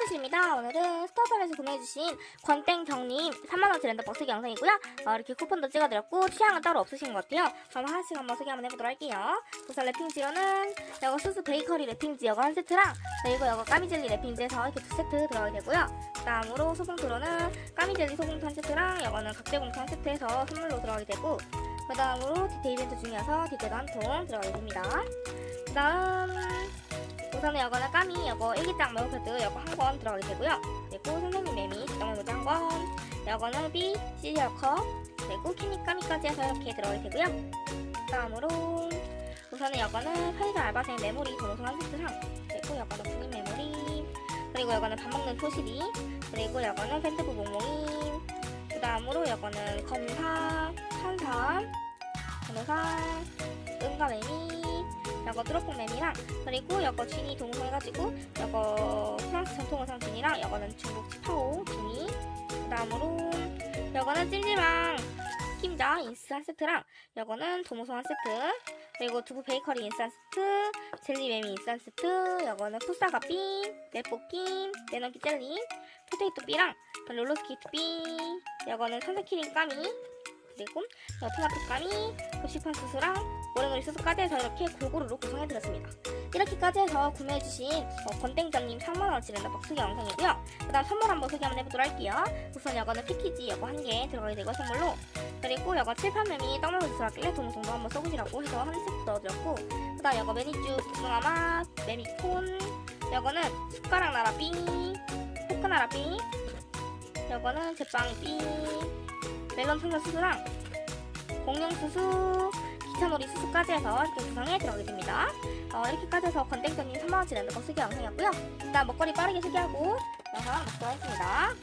혜주씨입니다. 오늘은 스타점에서 구매해주신 권땡정님 3만원치 랜덤박스 영상이고요. 어, 이렇게 쿠폰도 찍어드렸고 취향은 따로 없으신 것 같아요. 그럼 하나씩 한번 소개 한번 해보도록 할게요. 우선 랩핑지로는 이거 수수 베이커리 랩핑지 이거 한 세트랑 그리고 이거 까미젤리 랩핑지에서 이렇게 두 세트 들어가게 되고요. 다음으로 소봉투로는 까미젤리 소봉투 한 세트랑 이거는 각재봉투 한 세트에서 선물로 들어가게 되고 그 다음으로 디테일 이벤트 중이어서 디테일도 한 통 들어가게 됩니다. 그 다음 우선은 이거는 까미 이거 일기장 메모패드 이거 한 권 들어가게 되고요. 그리고 선생님 매미 뒷장 메모지 한 권. 이거는 B 시리얼 컵 그리고 캐니 까미까지 해서 이렇게 들어가게 되고요. 다음으로 우선은 이거는 편의점 알바생 메모리 도노선 한 세트랑 그리고 이거는 군인 메모리 그리고 이거는 밥 먹는 토시리 그리고 이거는 팬트부 몽몽이 그 다음으로 이거는 검사 탄산 변호사 은가 매미 드롭봉 매미랑 그리고 이거 지니 동봉해가지고 이거 프랑스 전통 의상 지니랑 이거는 중국 치파오 지니. 그 다음으로 이거는 찜질방 김자 인스 한 세트랑 이거는 도무소 한 세트. 그리고 두부 베이커리 인스 한 세트 젤리 매미 인스 한 세트 이거는 푸사가 빔 넷볶임 네너기 젤리 포테이토 삐랑 롤러스케이트 삐 이거는 선생키림 까미 그리고 어, 토마토 까미 급식판 수수랑 오레오리 소스까지 해서 이렇게 골고루로 구성해드렸습니다. 이렇게까지 해서 구매해주신 어, 권땡장님 3만원어치 랜덤박 소개 영상이고요. 그 다음 선물 한번 소개 한번 해보도록 할게요. 우선 이거는 패키지 이거 한 개 들어가게 되고 선물로 그리고 이거 칠판매미 떡볶이 들어갈길래 동동도 한번 써보시라고 해서 한 세트 넣어드렸고 그 다음 이거 매니쭈 복숭아 맛 매미콘 이거는 숟가락 나라 삐 포크 나라 삐 이거는 제빵 삐 멜론 청자 수수랑 공룡 수수 기차놀이 수수까지 해서 이렇게 구성에 들어가게 됩니다. 어, 이렇게까지 해서 건땡전님 3만원치 랜덤박 소개 영상이었고요. 일단 먹거리 빠르게 소개하고 영상 마치도록 하겠습니다.